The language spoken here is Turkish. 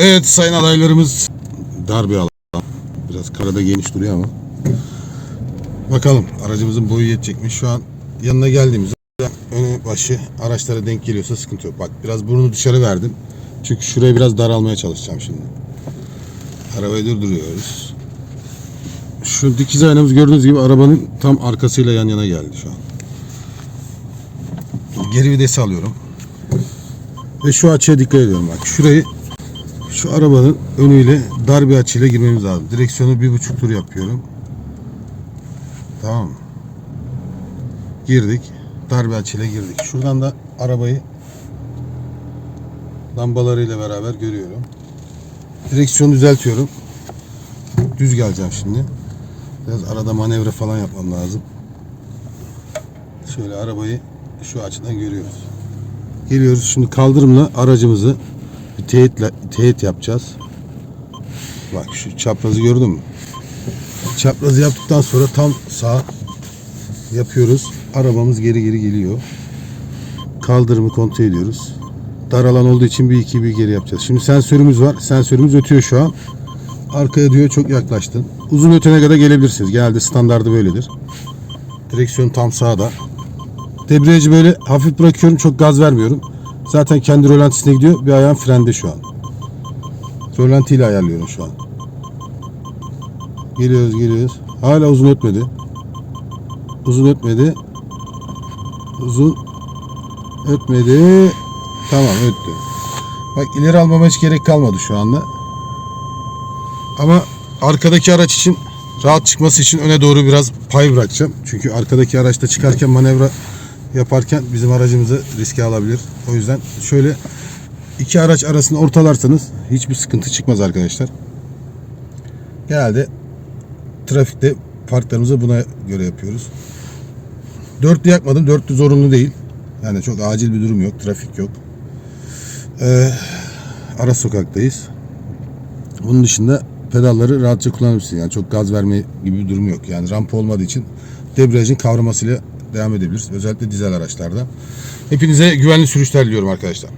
Evet sayın adaylarımız dar bir alan. Biraz karada geniş duruyor ama. Bakalım aracımızın boyu yetecek mi? Şu an yanına geldiğimizde önü başı araçlara denk geliyorsa sıkıntı yok. Bak biraz burnu dışarı verdim. Çünkü şuraya biraz daralmaya çalışacağım şimdi. Arabayı durduruyoruz. Şu dikiz aynamız gördüğünüz gibi arabanın tam arkasıyla yan yana geldi şu an. Geri vitesi alıyorum. Ve şu açıya dikkat ediyorum bak. Şurayı şu arabanın önüyle dar bir açıyla girmemiz lazım. Direksiyonu bir buçuk tur yapıyorum. Tamam? Girdik. Dar bir açıyla girdik. Şuradan da arabayı lambalarıyla beraber görüyorum. Direksiyonu düzeltiyorum. Düz geleceğim şimdi. Biraz arada manevra falan yapmam lazım. Şöyle arabayı şu açıdan görüyoruz. Geliyoruz şimdi kaldırımla aracımızı bir teyitle, teyit yapacağız. Bak şu çaprazı gördün mü? Çaprazı yaptıktan sonra tam sağ yapıyoruz. Arabamız geri geri geliyor. Kaldırımı kontrol ediyoruz. Dar alan olduğu için bir iki bir geri yapacağız. Şimdi sensörümüz var. Sensörümüz ötüyor şu an. Arkaya diyor çok yaklaştın. Uzun ötene kadar gelebilirsiniz. Genelde standardı böyledir. Direksiyon tam sağda. Debriyajı böyle hafif bırakıyorum. Çok gaz vermiyorum. Zaten kendi rölantisine gidiyor. Bir ayağım frende şu an. Rölantiyle ayarlıyorum şu an. Geliyoruz geliyoruz. Hala uzun ötmedi. Uzun ötmedi. Uzun ötmedi. Tamam öttü. Bak ileri almama hiç gerek kalmadı şu anda. Ama arkadaki araç için rahat çıkması için öne doğru biraz pay bırakacağım. Çünkü arkadaki araçta çıkarken manevra yaparken bizim aracımızı riske alabilir. O yüzden şöyle iki araç arasını ortalarsanız hiçbir sıkıntı çıkmaz arkadaşlar. Genelde trafikte parklarımızı buna göre yapıyoruz. Dörtlü yakmadım. Dörtlü zorunlu değil. Yani çok acil bir durum yok. Trafik yok. Ee, ara sokaktayız. Bunun dışında pedalları rahatça kullanabilirsin. Yani çok gaz verme gibi bir durum yok. Yani rampa olmadığı için debriyajın kavramasıyla devam edebiliriz. Özellikle dizel araçlarda. Hepinize güvenli sürüşler diliyorum arkadaşlar.